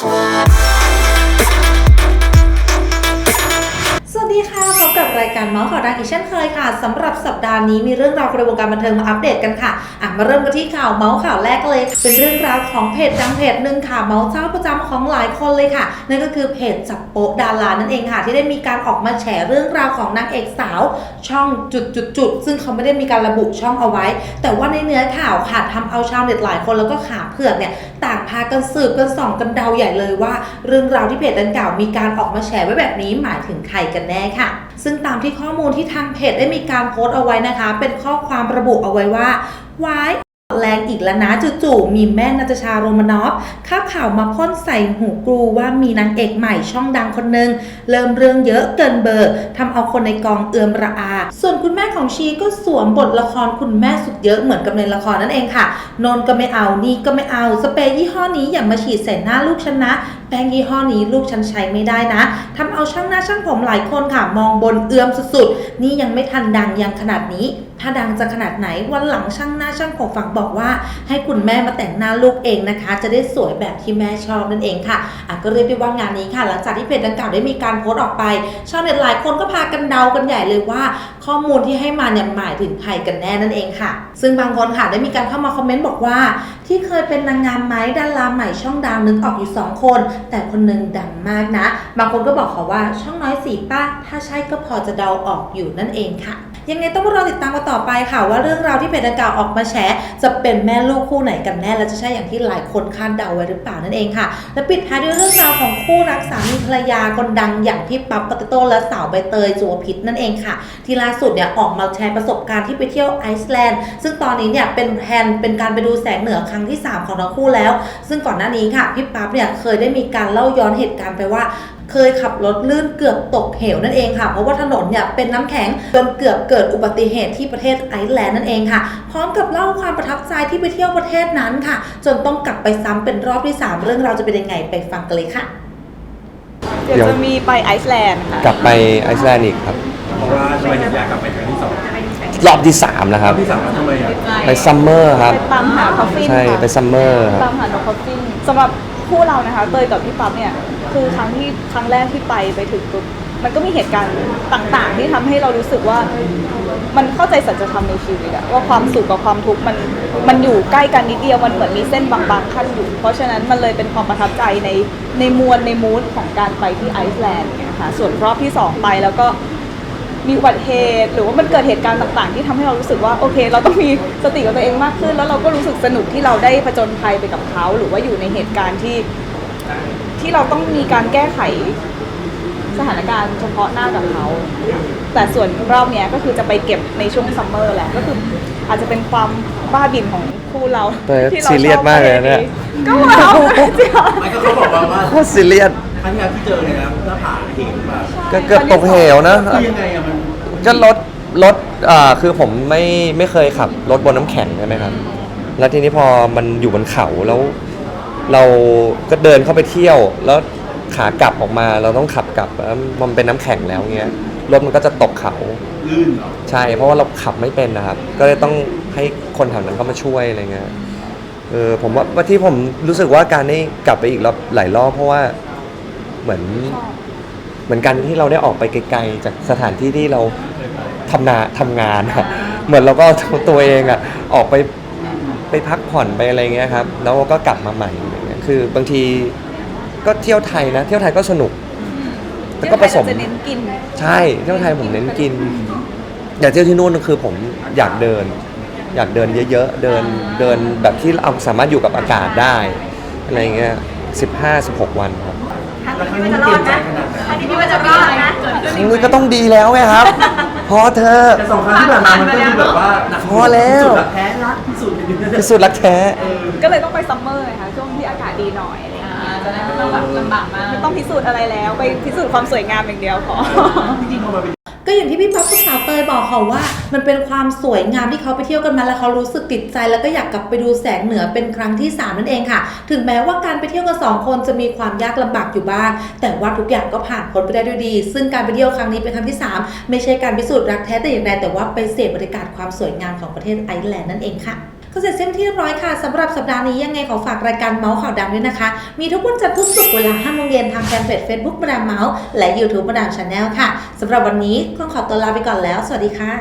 ส การเมาส์ข่าวดังอีกเช่นเคยค่ะสำหรับสัปดาห์นี้มีเรื่องราวในวงการบันเทิงมาอัปเดตกันค่ะอะมาเริ่มกันที่ข่าวเมาส์ข่าวแรกเลย เป็นเรื่องราวของเพจดังเพจหนึ่งค่ะเมาส์เจ้าประจำของหลายคนเลยค่ะ นั่นก็คือเพจจับโป๊ะดารานั่นเองค่ะ ที่ได้มีการออกมาแฉเรื่องราวของนางเอกสาว ช่องจุดจุดจุดซึ่งเขาไม่ได้มีการระบุช่องเอาไว้ แต่ว่าในเนื้อข่าวค่ะทำเอาชาวเน็ตหลายคนแล้วก็ขาเผือกเนี่ยต่างพากันสืบกันส่องกันเดาใหญ่เลยว่า เรื่องราวที่เพจดังกล่าวมีการออกมาแฉไว้แบบนี้หมายถึงใครกันแน่ค่ะ ซึ่งตามที่ข้อมูลที่ทางเพจได้มีการโพสต์เอาไว้นะคะ เป็นข้อความระบุเอาไว้ว่า why แรงอีกแล้วนะจู่ๆมีแม่นาตชาโรมานอฟข้าข่าวมาพ่นใส่หูกรูว่ามีนางเอกใหม่ช่องดังคนหนึ่งเริ่มเรื่องเยอะเกินเบอร์ทำเอาคนในกองเอือมระอา ส่วนคุณแม่ของชีก็สวมบทละครคุณแม่สุดเยอะเหมือนกับในละครนั่นเองค่ะ นนก็ไม่เอานี่ก็ไม่เอาสเปรย์ยี่ห้อนี้อย่ามาฉีดใส่หน้าลูกฉันนะแป้งยี่ห้อนี้ลูกฉันใช้ไม่ได้นะทำเอาช่างหน้าช่างผมหลายคนค่ะ มองบนเอือมสุดๆ นี่ยังไม่ทันดังยังขนาดนี้ ถ้าดังจะขนาดไหนวันหลังช่างหน้าช่างผมฝังบอกว่า ให้คุณแม่มาแต่งหน้าลูกเองนะคะ จะได้สวยแบบที่แม่ชอบนั่นเองค่ะอะก็เรียกได้ว่างานนี้ค่ะ หลังจากที่เพจดังกล่าวได้มีการโพสต์ออกไปชาวเน็ตหลายคนก็พากันเดากันใหญ่เลยว่าข้อมูลที่ให้มาเนี่ยหมายถึงใครกันแน่นั่นเองค่ะ ซึ่งบางคนค่ะได้มีการเข้ามาคอมเมนต์บอกว่า ที่เคยเป็นนางงามไหมดาราใหม่ช่องดังนึกออกอยู่ 2 คน แต่คนหนึงดังมากนะ บางคนก็บอกเขาว่าช่องน้อยสีป้าถ้าใช่ก็พอจะเดาออกอยู่นั่นเองค่ะยังไงต้องรอติดตามกันต่อไปค่ะ ว่าเรื่องราวที่เพจดังกล่าวออกมาแฉจะเป็นแม่ลูกคู่ไหนกันแน่และจะใช่อย่างที่หลายคนคาดเดาไว้หรือเปล่านั่นเองค่ะ และปิดท้ายด้วยเรื่องราวของคู่รักสามีภรรยาคนดังอย่างพี่ปั๊บปตโต้และสาวใบเตยจุวพิษนั่นเองค่ะ ที่ล่าสุดเนี่ยออกมาแชร์ประสบการณ์ที่ไปเที่ยวไอซ์แลนด์ซึ่งตอนนี้เนี่ยเป็นแพลนเป็นการไปดูแสงเหนือครั้งที่ 3 ของทั้งคู่แล้ว ซึ่งก่อนหน้านี้ค่ะพี่ปั๊บเนี่ยเคยได้มีการเล่าย้อนเหตุการณ์ไปว่าเคยขับรถลื่นเกือบตกเหวนั่นเองค่ะ เพราะว่าถนนเนี่ยเป็นน้ำแข็งจนเกือบเกิดอุบัติเหตุที่ประเทศไอซ์แลนด์นั่นเองค่ะ พร้อมกับเล่าความประทับใจที่ไปเที่ยวประเทศนั้นค่ะ จนต้องกลับไปซ้ำเป็นรอบที่ 3 เรื่องราวจะเป็นยังไงไปฟังกันเลยค่ะ เดี๋ยวจะมีไปไอซ์แลนด์ค่ะ กลับไปไอซ์แลนด์อีกครับ เพราะว่าทำไมถึงอยากกลับไปครั้งที่สองรอบที่3แล้วครับที่สามทำไมอะไปซัมเมอร์ครับไปตามหาคอฟฟินใช่ค่ะไปซัมเมอร์ครับ ตามหาน้องคอฟฟินสำหรับคู่เรานะคะเตยกับพี่ปั๊บเนี่ยคือครั้งที่ครั้งแรกที่ไปไปถึงปุ๊บมันก็มีเหตุการณ์ต่างๆ ที่ทำให้เรารู้สึกว่ามันเข้าใจสัจธรรมในชีวิตอะว่าความสุขกับความทุกข์มันมันอยู่ใกล้กันนิดเดียวมันเหมือนมีเส้นบางๆขั้นอยู่ เพราะฉะนั้นมันเลยเป็นความประทับใจในในมวลในมูดของการไปที่ไอซ์แลนด์เนี่ยค่ะส่วนรอบที่สองไปแล้วก็ มีอุบัติเหตุ หรือว่ามันเกิดเหตุการณ์ต่างๆ ที่ทำให้เรารู้สึกว่าโอเค เราต้องมีสติกับตัวเองมากขึ้น แล้วเราก็รู้สึกสนุกที่เราได้ผจญภัยไปกับเขา หรือว่าอยู่ในเหตุการณ์ที่ที่เราต้องมีการแก้ไขสถานการณ์เฉพาะหน้ากับเขา แต่ส่วนรอบเนี้ยก็คือจะไปเก็บในช่วงซัมเมอร์แหละ ก็คืออาจจะเป็นความบ้าบิ่นของคู่เราเตยที่เราซีเรียสชอบมากเลยนะเนี่ยก็เราจริงเหรอไม่ก็เขาบอกว่าว่าโคตรซีเรียสครั้งที่แล้วที่เจอเนี่ยนะหน้าผาเห็นแบบ ก็เกือบตกเหวนะ คือยังไงอะมันก็รถรถอ่าคือผมไม่ไม่เคยขับรถบนน้ำแข็งใช่ไหมครับ แล้วทีนี้พอมันอยู่บนเขาแล้ว เราก็เดินเข้าไปเที่ยว แล้วขากลับออกมาเราต้องขับกลับแล้วมันเป็นน้ำแข็งแล้วเงี้ยรถมันก็จะตกเขา ลื่นเหรอใช่ เพราะว่าเราขับไม่เป็นนะครับ ก็เลยต้องให้คนแถวนั้นเข้ามาช่วยอะไรเงี้ย เออผมว่าว่าที่ผมรู้สึกว่าการได้กลับไปอีกรอบหลายรอบเพราะว่าเหมือน เหมือนกันที่เราได้ออกไปไกลๆจากสถานที่ที่เราทำนาทำงานอะเหมือนเราก็เอาตัวเองอะออกไปไปพักผ่อนไปอะไรเงี้ยครับ แล้วก็กลับมาใหม่อะไรเงี้ยคือบางทีก็เที่ยวไทยนะเที่ยวไทยก็สนุก แต่ก็ผสม เที่ยวไทยเราจะเน้นกินใช่เที่ยวไทยผมเน้นกิน อยากเที่ยวที่นู่นคือผมอยากเดิน อยากเดินเยอะๆ เดินเดินแบบที่เราสามารถอยู่กับอากาศได้อะไรเงี้ยสิบห้าสิบหกวันครับแล้วครั้งนี้มันเตรียมใจขนาดไหนอั นนี้พี่ว่าจะรอดนะครั้งนี้ก็ต้องดีแล้วไหมครับ พอเธอะแต่สองครั้งที่ผ่านมามันก็ดูแบบว่าหนักพอแล้วที่สุดอะแพ้รักที่สุดในนี้พิสูจน์รักแท้ ก็เลยต้องไปซัมเมอร์ไงค่ะช่วงที่อากาศดีหน่อยอะไรอย่างเงี้ยจะได้ไม่ต้องแบบลำบากมาก ไม่ต้องพิสูจน์อะไรแล้ว ไปพิสูจน์ความสวยงามอย่างเดียวพอ จริงๆพอมาเป็น ก็อย่างที่พี่ป๊อปกับสาวเตยบอกเขาว่า มันเป็นความสวยงามที่เขาไปเที่ยวกันมาแล้วเขารู้สึกติดใจ แล้วก็อยากกลับไปดูแสงเหนือเป็นครั้งที่ 3 นั่นเองค่ะ ถึงแม้ว่าการไปเที่ยวกันสองคนจะมีความยากลำบากอยู่บ้าง แต่ว่าทุกอย่างก็ผ่านพ้นไปได้ด้วยดี ซึ่งการไปเที่ยวครั้งนี้เป็นครั้งที่ 3 ไม่ใช่การพิสูจน์รักแท้แต่อย่างใดแต่ว่าไปเสพบรรยากาศความสวยงามของประเทศไอซ์แลนด์นั่นเองค่ะ ก็เสร็จเส้นที่เรียบร้อยค่ะสำหรับสัปดาห์นี้ยังไงขอฝากรายการเมาส์ข่าวดังด้วยนะคะ มีทุกวันจันทร์พุธศุกร์เวลา5โมงเย็นทางแฟนเพจ Facebook มาดามเมาส์และ YouTube มาดามชาแนลค่ะสำหรับวันนี้ต้องขอตัวลาไปก่อนแล้ว สวัสดีค่ะ